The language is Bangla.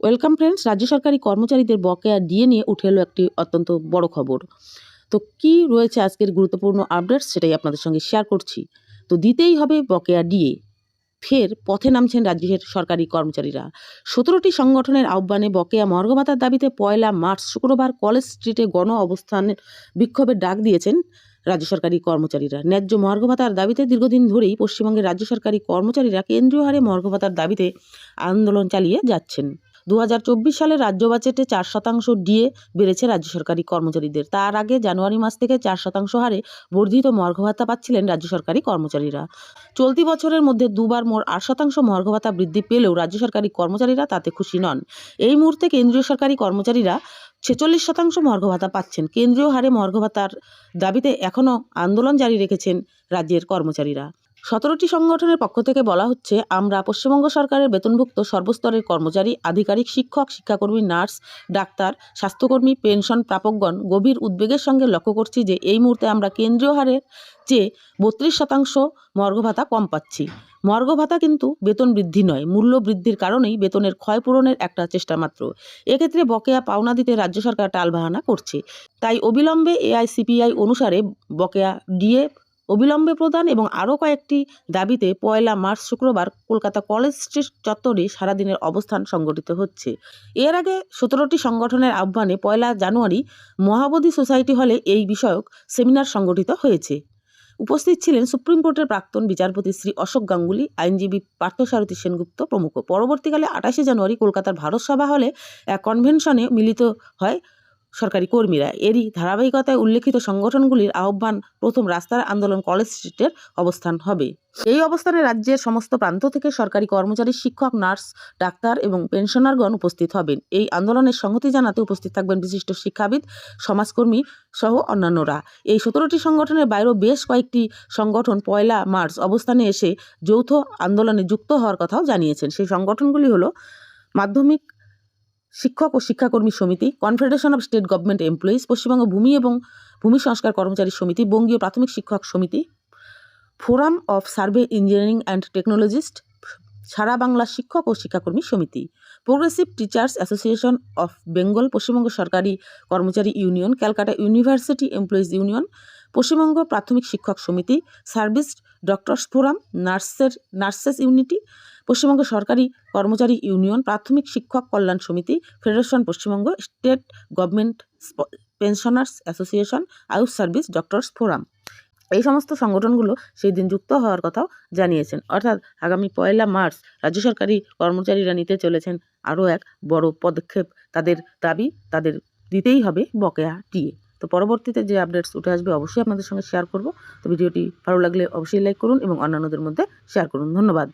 ওয়েলকাম ফ্রেন্ডস রাজ্য সরকারি কর্মচারীদের বকেয়া ডিএ নিয়ে উঠে এলো একটি অত্যন্ত বড় খবর। তো কি রয়েছে আজকের গুরুত্বপূর্ণ আপডেটস সেটাই আপনাদের সঙ্গে শেয়ার করছি। তো দিতেই হবে বকেয়া ডিএ ফের পথে নামছেন রাজ্যের সরকারি কর্মচারীরা। সতেরোটি সংগঠনের আহ্বানে বকেয়া মর্গ ভাতার দাবিতে পয়লা মার্চ শুক্রবার কলেজ স্ট্রিটে গণ অবস্থানের বিক্ষোভের ডাক দিয়েছেন রাজ্য সরকারি কর্মচারীরা। ন্যায্য মর্গ ভাতার দাবিতে দীর্ঘদিন ধরেই পশ্চিমবঙ্গের রাজ্য সরকারি কর্মচারীরা কেন্দ্রীয় হারে মর্গ ভাতার দাবিতে আন্দোলন চালিয়ে যাচ্ছেন। দু হাজার চব্বিশ সালে রাজ্য বাজেটে চার শতাংশ ডিএ বেড়েছে রাজ্য সরকারি কর্মচারীদের। তার আগে জানুয়ারি মাস থেকে চার শতাংশ হারে বর্ধিত মর্গ ভাতা পাচ্ছিলেন রাজ্য সরকারি কর্মচারীরা। চলতি বছরের মধ্যে দুবার মোট আট শতাংশ মর্গ ভাতা বৃদ্ধি পেলেও রাজ্য সরকারি কর্মচারীরা তাতে খুশি নন। এই মুহূর্তে কেন্দ্রীয় সরকারি কর্মচারীরা ছেচল্লিশ শতাংশ মর্গ ভাতা পাচ্ছেন। কেন্দ্রীয় হারে মর্গ ভাতার দাবিতে এখনও আন্দোলন জারি রেখেছেন রাজ্যের কর্মচারীরা। সতেরোটি সংগঠনের পক্ষ থেকে বলা হচ্ছে, আমরা পশ্চিমবঙ্গ সরকারের বেতনভুক্ত সর্বস্তরের কর্মচারী, আধিকারিক, শিক্ষক, শিক্ষাকর্মী, নার্স, ডাক্তার, স্বাস্থ্যকর্মী, পেনশন প্রাপকগণ গভীর উদ্বেগের সঙ্গে লক্ষ্য করছি যে এই মুহূর্তে আমরা কেন্দ্রীয় হারের চেয়ে বত্রিশ শতাংশ মর্গ ভাতা কম পাচ্ছি। মর্গ ভাতা কিন্তু বেতন বৃদ্ধি নয়, মূল্য বৃদ্ধির কারণেই বেতনের ক্ষয়পূরণের একটা চেষ্টা মাত্র। এক্ষেত্রে বকেয়া পাওনা দিতে রাজ্য সরকার টালবাহানা করছে। তাই অবিলম্বে এআইসিপিআই অনুসারে বকেয়া ডিএ অবিলম্বে প্রদান এবং আরও কয়েকটি দাবিতে পয়লা মার্চ শুক্রবার কলকাতা কলেজ স্ট্রিট চত্বরে সারাদিনের অবস্থান সংগঠিত হচ্ছে। এর আগে সতেরোটি সংগঠনের আহ্বানে পয়লা জানুয়ারি মহাবোধি সোসাইটি হলে এই বিষয়ক সেমিনার সংগঠিত হয়েছে। উপস্থিত ছিলেন সুপ্রিম কোর্টের প্রাক্তন বিচারপতি শ্রী অশোক গাঙ্গুলি, আইনজীবী পার্থসারথী সেনগুপ্ত প্রমুখ। পরবর্তীকালে আঠাশে জানুয়ারি কলকাতার ভারত সভা হলে এক কনভেনশনে মিলিত হয় সরকারি কর্মীরা। এরই ধারাবাহিকতায় উল্লেখিত সংগঠনগুলির আহ্বান, প্রথম রাস্তার আন্দোলন, কলেজ স্ট্রিটের অবস্থান হবে। এই অবস্থানে রাজ্যের সমস্ত প্রান্ত থেকে সরকারি কর্মচারী, শিক্ষক, নার্স, ডাক্তার এবং পেনশনারগণ উপস্থিত হবেন। এই আন্দোলনের সংহতি জানাতে উপস্থিত থাকবেন বিশিষ্ট শিক্ষাবিদ, সমাজকর্মী সহ অন্যান্যরা। এই সতেরোটি সংগঠনের বাইরেও বেশ কয়েকটি সংগঠন পয়লা মার্চ অবস্থানে এসে যৌথ আন্দোলনে যুক্ত হওয়ার কথাও জানিয়েছেন। সেই সংগঠনগুলি হলো মাধ্যমিক শিক্ষক ও শিক্ষাকর্মী সমিতি confederation of state government employees Paschimbanga ভূমি এবং ভূমি সংস্কার কর্মচারী সমিতি, বঙ্গীয় প্রাথমিক শিক্ষক সমিতি forum of survey engineering and technologist সারা বাংলা শিক্ষক ও শিক্ষাকর্মী সমিতি progressive teachers association of Bengal Paschimbanga সরকারি কর্মচারী union Calcutta university employees union Paschimbanga প্রাথমিক শিক্ষক সমিতি সার্ভিস ডক্টরস ফোরাম নার্সের নার্সেস ইউনিটি পশ্চিমবঙ্গ সরকারি কর্মচারী ইউনিয়ন, প্রাথমিক শিক্ষক কল্যাণ সমিতি, federation Paschimbanga, state government pensioners association, Ayush service, doctors forum. এই সমস্ত সংগঠনগুলো সেই দিন যুক্ত হওয়ার কথাও জানিয়েছেন। অর্থাৎ আগামী পয়লা মার্চ রাজ্য সরকারি কর্মচারীরা নিতে চলেছেন আরও এক বড় পদক্ষেপ। তাদের দাবি তাদের দিতেই হবে বকেয়া টিএ। তো পরবর্তীতে যে আপডেটস উঠে আসবে অবশ্যই আপনাদের সঙ্গে শেয়ার করব। তো ভিডিওটি ভালো লাগলে অবশ্যই লাইক করুন এবং অন্যান্যদের মধ্যে শেয়ার করুন। ধন্যবাদ।